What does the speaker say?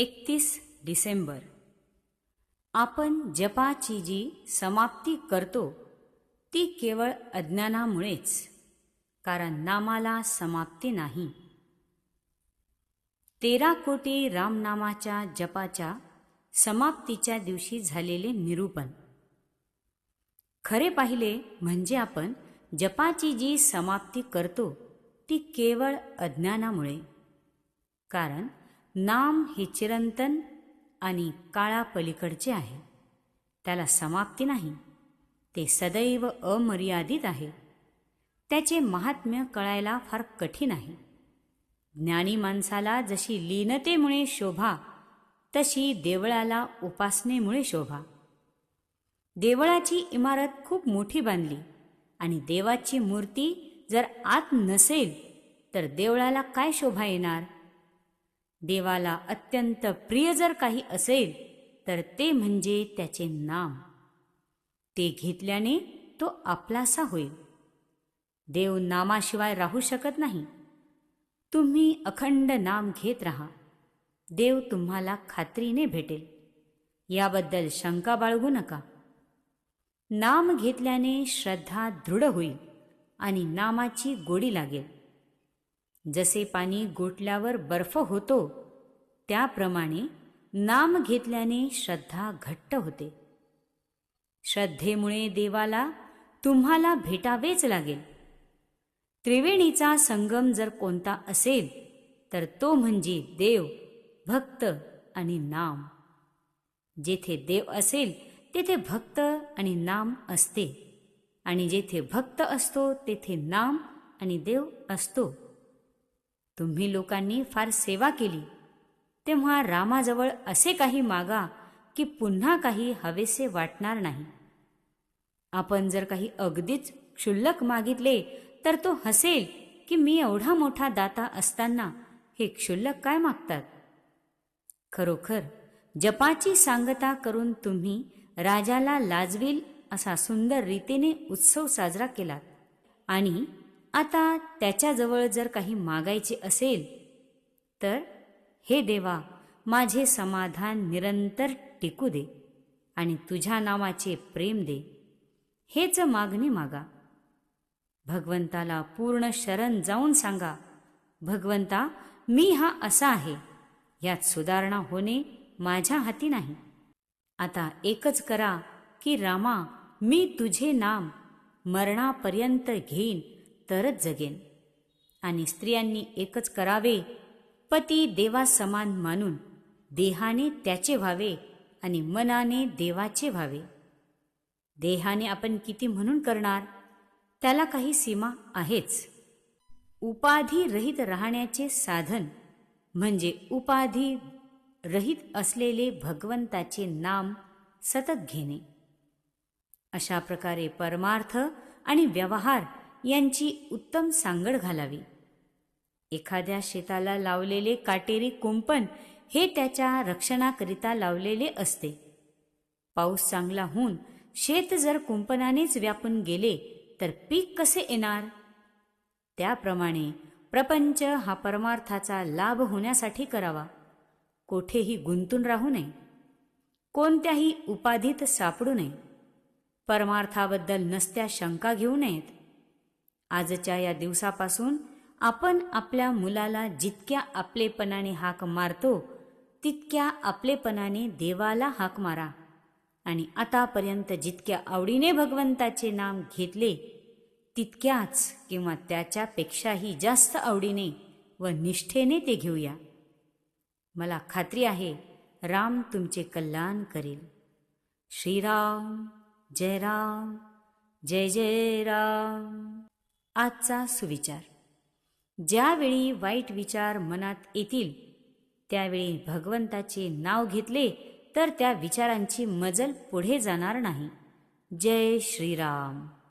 एकतीस डिसेंबर. आपण जपाची जी समाप्ती करतो ती केवळ अज्ञानामुळेच कारण नामाला समाप्ती नाही. तेरा कोटी रामनामाच्या जपाच्या समाप्तीच्या दिवशी झालेले निरूपण. खरे पाहिले म्हणजे आपण जपाची जी समाप्ती करतो ती केवळ अज्ञानामुळे कारण नाम हे चिरंतन आणि काळापलीकडचे आहे. त्याला समाप्ती नाही. ते सदैव अमर्यादित आहे. त्याचे महात्म्य कळायला फार कठीण आहे. ज्ञानी माणसाला जशी लीनतेमुळे शोभा तशी देवळाला उपासनेमुळे शोभा. देवळाची इमारत खूप मोठी बांधली आणि देवाची मूर्ती जर आत नसेल तर देवळाला काय शोभा येणार? देवाला अत्यंत प्रिय जर काही असेल तर ते म्हणजे त्याचे नाम. ते घेतल्याने तो आपलासा होईल. देव नामाशिवाय राहू शकत नाही. तुम्ही अखंड नाम घेत राहा. देव तुम्हाला खात्रीने भेटेल. याबद्दल शंका बाळगू नका. नाम घेतल्याने श्रद्धा दृढ होईल आणि नामाची गोडी लागेल. जसे पाणी गोठल्यावर बर्फ होतो त्याप्रमाणे नाम घेतल्याने श्रद्धा घट्ट होते. श्रद्धेमुळे देवाला तुम्हाला भेटावेच लागेल. त्रिवेणीचा संगम जर कोणता असेल तर तो म्हणजे देव भक्त आणि नाम. जेथे देव असेल तेथे भक्त आणि नाम असते. आणि जेथे भक्त असतो तेथे नाम आणि देव असतो. तुम्ही लोकांनी फार सेवा केली. तेव्हा रामाजवळ असे काही मागा की पुन्हा काही हवेसे वाटणार नाही. आपण जर काही अगदीच क्षुल्लक मागितले तर तो हसेल की मी एवढा मोठा दाता असताना हे क्षुल्लक काय मागतात? खरोखर जपाची सांगता करून तुम्ही राजाला लाजवील असा सुंदर रीतीने उत्सव साजरा केलात. आणि आता त्याच्याजवळ जर काही मागायचे असेल तर हे देवा माझे समाधान निरंतर टिकू दे आणि तुझ्या नावाचे प्रेम दे. हेच मागणी मागा. भगवंताला पूर्ण शरण जाऊन सांगा भगवंता मी हा असा आहे. यात सुधारणा होणे माझ्या हाती नाही. आता एकच करा की रामा मी तुझे नाम मरणापर्यंत घेईन तरच जगेन. आणि स्त्रियांनी एकच करावे पती देवा समान मानून देहाने त्याचे व्हावे आणि मनाने देवाचे व्हावे. देहाने आपण किती म्हणून करणार? त्याला काही सीमा आहेच. उपाधी रहित राहण्याचे साधन म्हणजे उपाधी रहित असलेले भगवंताचे नाम सतत घेणे. अशा प्रकारे परमार्थ आणि व्यवहार यांची उत्तम सांगड घालावी. एखाद्या शेताला लावलेले काटेरी कुंपण हे त्याच्या रक्षणाकरिता लावलेले असते. पाऊस चांगला होऊन शेत जर कुंपणानेच व्यापून गेले तर पीक कसे येणार? त्याप्रमाणे प्रपंच हा परमार्थाचा लाभ होण्यासाठी करावा. कोठेही गुंतून राहू नये. कोणत्याही उपाधीत सापडू नये. परमार्थाबद्दल नसत्या शंका घेऊ नयेत. आजच्या या दिवसापासून आपण आपल्या मुलाला जितक्या आपलेपणाने हाक मारतो तितक्या आपलेपणाने देवाला हाक मारा. आणि आतापर्यंत जितक्या आवडीने भगवंताचे नाम घेतले तितक्याच किंवा त्याच्यापेक्षाही जास्त आवडीने व निष्ठेने ते घेऊया. मला खात्री आहे राम तुमचे कल्याण करेल. श्रीराम जय राम जय जय राम. आजचा सुविचार. ज्यावेळी वाईट विचार मनात येतील त्यावेळी भगवंताचे नाव घेतले तर त्या विचारांची मजल पुढे जाणार नाही. जय श्रीराम.